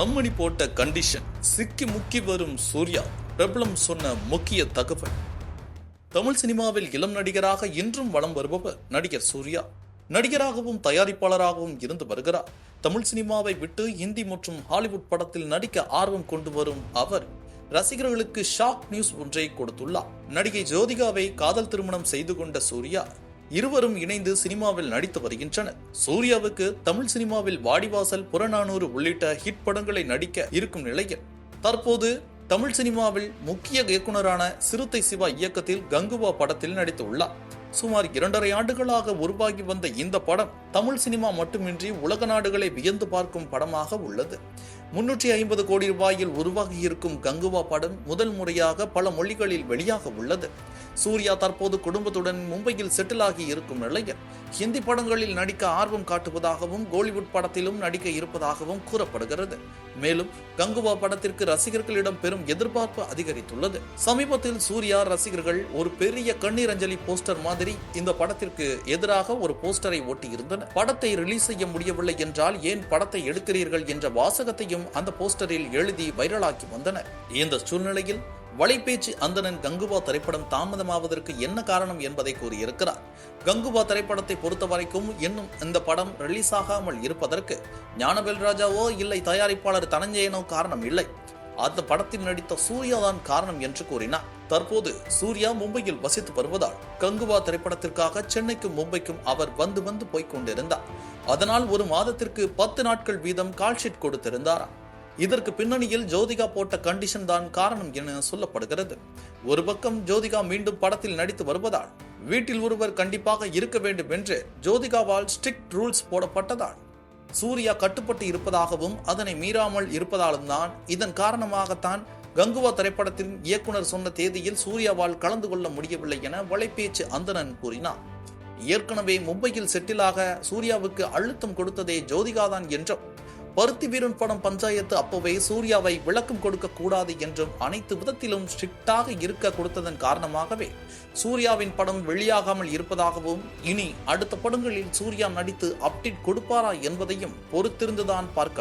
அம்மணி போட்ட கண்டிஷன் சிக்கி முக்கி வரும் சூர்யா. பிரபலம் சொன்ன முக்கிய தகவல். தமிழ் சினிமாவில் இளம் நடிகராக இன்றும் வலம் வருபவர் நடிகர் சூர்யா. நடிகராகவும் தயாரிப்பாளராகவும் இருந்து வருகிறார். தமிழ் சினிமாவை விட்டு இந்தி மற்றும் ஹாலிவுட் படத்தில் நடிக்க ஆர்வம் கொண்டு வரும் அவர் ரசிகர்களுக்கு ஷாக் நியூஸ் ஒன்றை கொடுத்துள்ளார். நடிகை ஜோதிகாவை காதல் திருமணம் செய்து கொண்ட சூர்யா இருவரும் இணைந்து சினிமாவில் நடித்து வருகின்றனர். சூர்யாவுக்கு தமிழ் சினிமாவில் வாடிவாசல் புறநானூறு உள்ளிட்ட ஹிட் படங்களை நடிக்க இருக்கும் நிலையில் தற்போது தமிழ் சினிமாவில் முக்கிய இயக்குனரான சிறுத்தை சிவா இயக்கத்தில் கங்குவா படத்தில் நடித்துள்ளார் சுமார் இரண்டரை ஆண்டுகளாக உருவாகி வந்த இந்த படம் தமிழ் சினிமா மட்டுமின்றி உலக நாடுகளை வியந்து பார்க்கும் படமாக உள்ளது. முன்னூற்றி ஐம்பது கோடி ரூபாயில் உருவாகி இருக்கும் கங்குவா படம் முதல் முறையாக பல மொழிகளில் வெளியாக உள்ளது. சூர்யா தற்போது குடும்பத்துடன் மும்பையில் செட்டில் ஆகி இருக்கும் நிலையில். ஹிந்தி படங்களில் நடிக்க ஆர்வம் காட்டுவதாகவும் கோலிவுட் படத்திலும் நடிக்க இருப்பதாகவும் கூறப்படுகிறது. மேலும் கங்குவா படத்திற்கு ரசிகர்களிடம் பெரும் எதிர்பார்ப்பு அதிகரித்துள்ளது. சமீபத்தில் சூர்யா ரசிகர்கள் ஒரு பெரிய கண்ணீர் அஞ்சலி போஸ்டர் மாதிரி இந்த படத்திற்கு எதிராக ஒரு போஸ்டரை ஒட்டியிருந்தனர். படத்தை ரிலீஸ் செய்ய முடியவில்லை என்றால் ஏன் படத்தை எடுக்கிறீர்கள் என்ற வாசகத்தையும் அந்த போஸ்டரில் எழுதி வைரலாக்கி வந்தனர். இந்த சூழ்நிலையில் வலைபேச்சு அந்தணன் கங்குவா திரைப்படம் தாமதமாவதற்கு என்ன காரணம் என்பதை கூறியிருக்கிறார். கங்குவா திரைப்படத்தை பொறுத்த வரைக்கும் இன்னும் இந்த படம் ரிலீஸ் ஆகாமல் இருப்பதற்கு ஞானவேல் ராஜாவோ இல்லை தயாரிப்பாளர் தனஞ்சயனோ காரணம் இல்லை. அந்த படத்தில் நடித்த சூர்யா தான் காரணம் என்று கூறினார். தற்போது சூர்யா மும்பையில் வசித்து வருவதால் கங்குவா திரைப்படத்திற்காக சென்னைக்கும் மும்பைக்கும் அவர் வந்து வந்து போய்க் கொண்டிருந்தார். அதனால் ஒரு மாதத்திற்கு பத்து நாட்கள் வீதம் கால்ஷீட் கொடுத்திருந்தாராம். இதற்கு பின்னணியில் ஜோதிகா போட்ட கண்டிஷன் தான் காரணம் என சொல்லப்படுகிறது. ஒரு பக்கம் ஜோதிகா மீண்டும் படத்தில் நடித்து வருவதால் வீட்டில் ஒருவர் கண்டிப்பாக இருக்க வேண்டும் என்று ஜோதிகாவால் ஸ்ட்ரிக்ட் ரூல்ஸ் போடப்பட்டதால் சூர்யா கட்டுப்பட்டு இருப்பதாகவும் அதனை மீறாமல் இருப்பதாலும் தான் இதன் காரணமாகத்தான் கங்குவா திரைப்படத்தின் இயக்குனர் சொன்ன தேதியில் சூர்யாவால் கலந்து கொள்ள முடியவில்லை என வலைபேச்சு அந்தணன் கூறினார். ஏற்கனவே மும்பையில் செட்டிலாக சூர்யாவுக்கு அழுத்தம் கொடுத்ததே ஜோதிகாதான் என்றும் பருத்தி வீரன் படம் பஞ்சாயத்து அப்போவே சூர்யாவை விளக்கம் கொடுக்க கூடாது என்றும் அனைத்து விதத்திலும் ஸ்ட்ரிக்டாக இருக்க கொடுத்ததன் காரணமாகவே சூர்யாவின் படம் வெளியாகாமல் இருப்பதாகவும் இனி அடுத்த படங்களில் சூர்யா நடித்து அப்டேட் கொடுப்பாரா என்பதையும் பொறுத்திருந்துதான் பார்க்க